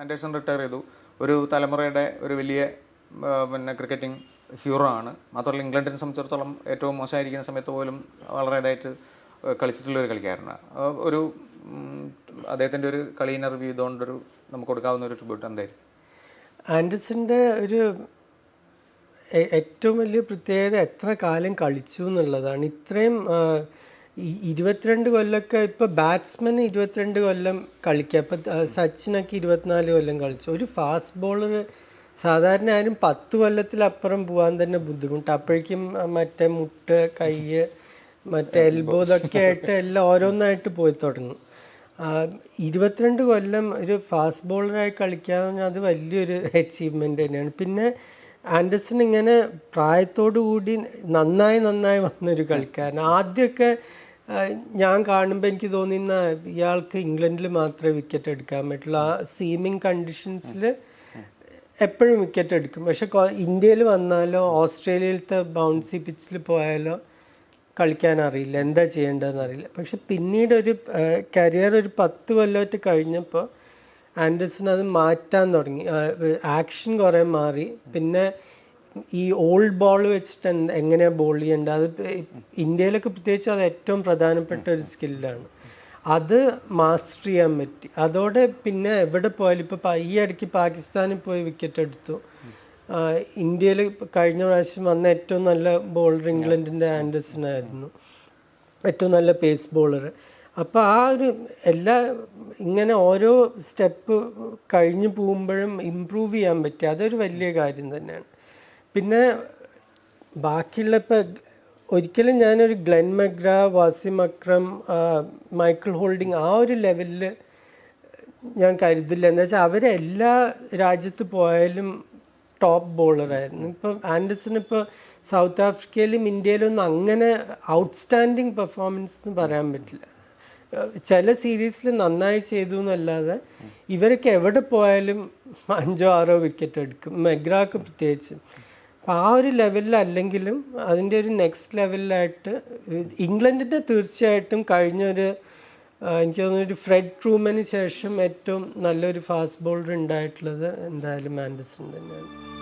Anderson retire ചെയ്തു. ഒരു തലമുറയുടെ ഒരു വലിയ പിന്നെ ക്രിക്കറ്റിംഗ് ഹീറോ ആണ്. മാത്രമല്ല ഇംഗ്ലണ്ടിനെ സംബന്ധിച്ചിടത്തോളം ഏറ്റവും മോശമായിരിക്കുന്ന സമയത്ത് പോലും വളരെ ഇതായിട്ട് കളിച്ചിട്ടുള്ള ഒരു കളിക്കാരനാണ്. ഒരു അദ്ദേഹത്തിന്റെ ഒരു കളീനെ റിവ്യൂ ചെയ്തുകൊണ്ടൊരു നമുക്ക് കൊടുക്കാവുന്ന ഒരു ട്രിബ്യൂട്ട് എന്തായിരിക്കും? ആൻഡേഴ്സിന്റെ ഒരു ഏറ്റവും വലിയ പ്രത്യേകത എത്ര കാലം കളിച്ചു എന്നുള്ളതാണ്. ഇത്രയും ഇരുപത്തിരണ്ട് കൊല്ലമൊക്കെ ഇപ്പൊ ബാറ്റ്സ്മാൻ ഇരുപത്തിരണ്ട് കൊല്ലം കളിക്കുക ഇപ്പൊ സച്ചിനൊക്കെ ഇരുപത്തിനാല് കൊല്ലം കളിച്ചു. ഒരു ഫാസ്റ്റ് ബോളർ സാധാരണ ആരും പത്ത് കൊല്ലത്തിലപ്പുറം പോകാൻ തന്നെ ബുദ്ധിമുട്ട്. അപ്പോഴേക്കും മറ്റേ മുട്ട് കയ്യ് മറ്റേ എൽബോ ഇതൊക്കെ ആയിട്ട് എല്ലാം ഓരോന്നായിട്ട് പോയി തുടങ്ങും. ഇരുപത്തിരണ്ട് കൊല്ലം ഒരു ഫാസ്റ്റ് ബോളറായി കളിക്കുക പറഞ്ഞാൽ അത് വലിയൊരു അച്ചീവ്മെന്റ് തന്നെയാണ്. പിന്നെ ആൻഡേഴ്സൺ ഇങ്ങനെ പ്രായത്തോടു കൂടി നന്നായി നന്നായി വന്നൊരു കളിക്കാരൻ. ആദ്യമൊക്കെ ഞാൻ കാണുമ്പോൾ എനിക്ക് തോന്നിന്ന ഇയാൾക്ക് ഇംഗ്ലണ്ടിൽ മാത്രമേ വിക്കറ്റ് എടുക്കാൻ പറ്റുള്ളൂ. ആ സീമിങ് കണ്ടീഷൻസിൽ എപ്പോഴും വിക്കറ്റ് എടുക്കും. പക്ഷെ ഇന്ത്യയിൽ വന്നാലോ ഓസ്ട്രേലിയയിലത്തെ ബൗൺസി പിച്ചിൽ പോയാലോ കളിക്കാൻ അറിയില്ല. എന്താ ചെയ്യേണ്ടതെന്ന് അറിയില്ല. പക്ഷെ പിന്നീട് ഒരു കരിയർ ഒരു പത്ത് കൊല്ലമായിട്ട് കഴിഞ്ഞപ്പോൾ ആൻഡേഴ്സൺ അത് മാറ്റാൻ തുടങ്ങി. ആക്ഷൻ കുറേ മാറി. പിന്നെ ഈ ഓൾഡ് ബോൾ വെച്ചിട്ട് എങ്ങനെ ബോൾ ചെയ്യേണ്ടത്? അത് ഇന്ത്യയിലൊക്കെ പ്രത്യേകിച്ച് അത് ഏറ്റവും പ്രധാനപ്പെട്ട ഒരു സ്കില്ലാണ് അത് മാസ്റ്റർ ചെയ്യാൻ പറ്റി. അതോടെ പിന്നെ എവിടെ പോയാലും ഇപ്പോൾ ഈ ഇടയ്ക്ക് പാകിസ്ഥാനിൽ പോയി വിക്കറ്റ് എടുത്തു. ഇന്ത്യയിൽ കഴിഞ്ഞ പ്രാവശ്യം വന്ന ഏറ്റവും നല്ല ബോളർ ഇംഗ്ലണ്ടിന്റെ ആൻഡേഴ്സൺ ആയിരുന്നു. ഏറ്റവും നല്ല പേസ് ബോളർ അപ്പോൾ ആ ഒരു എല്ലാ ഇങ്ങനെ ഓരോ സ്റ്റെപ്പ് കഴിഞ്ഞു പോകുമ്പോഴും ഇമ്പ്രൂവ് ചെയ്യാൻ പറ്റി. അതൊരു വലിയ കാര്യം തന്നെയാണ്. പിന്നെ ബാക്കിയുള്ള ഇപ്പോൾ ഒരിക്കലും ഞാനൊരു Glenn McGrath Wasim Akram Michael Holding ആ ഒരു ലെവലിൽ ഞാൻ കരുതില്ല. എന്ന് വെച്ചാൽ അവരെല്ലാ രാജ്യത്ത് പോയാലും ടോപ്പ് ബോളറായിരുന്നു. ഇപ്പം ആൻഡർസൺ ഇപ്പോൾ സൗത്ത് ആഫ്രിക്കയിലും ഇന്ത്യയിലൊന്നും അങ്ങനെ ഔട്ട്സ്റ്റാൻഡിങ് പെർഫോമൻസ് എന്ന് പറയാൻ പറ്റില്ല. ചില സീരീസിൽ നന്നായി ചെയ്തു എന്നല്ലാതെ ഇവരൊക്കെ എവിടെ പോയാലും അഞ്ചോ ആറോ വിക്കറ്റ് എടുക്കും. മെഗ്രാക്ക് പ്രത്യേകിച്ച്. ആ ഒരു ലെവലിലല്ലെങ്കിലും അതിന്റെ ഒരു നെക്സ്റ്റ് ലെവലിലായിട്ട് ഇംഗ്ലണ്ടിന്റെ തീർച്ചയായിട്ടും കഴിഞ്ഞൊരു എനിക്ക് തോന്നുന്നു ഒരു ഫ്രെഡ് ട്രൂമന് ശേഷം ഏറ്റവും നല്ലൊരു ഫാസ്റ്റ് ബോളർ ഉണ്ടായിട്ടുള്ളത് എന്തായാലും ആൻഡർസൺ തന്നെയാണ്.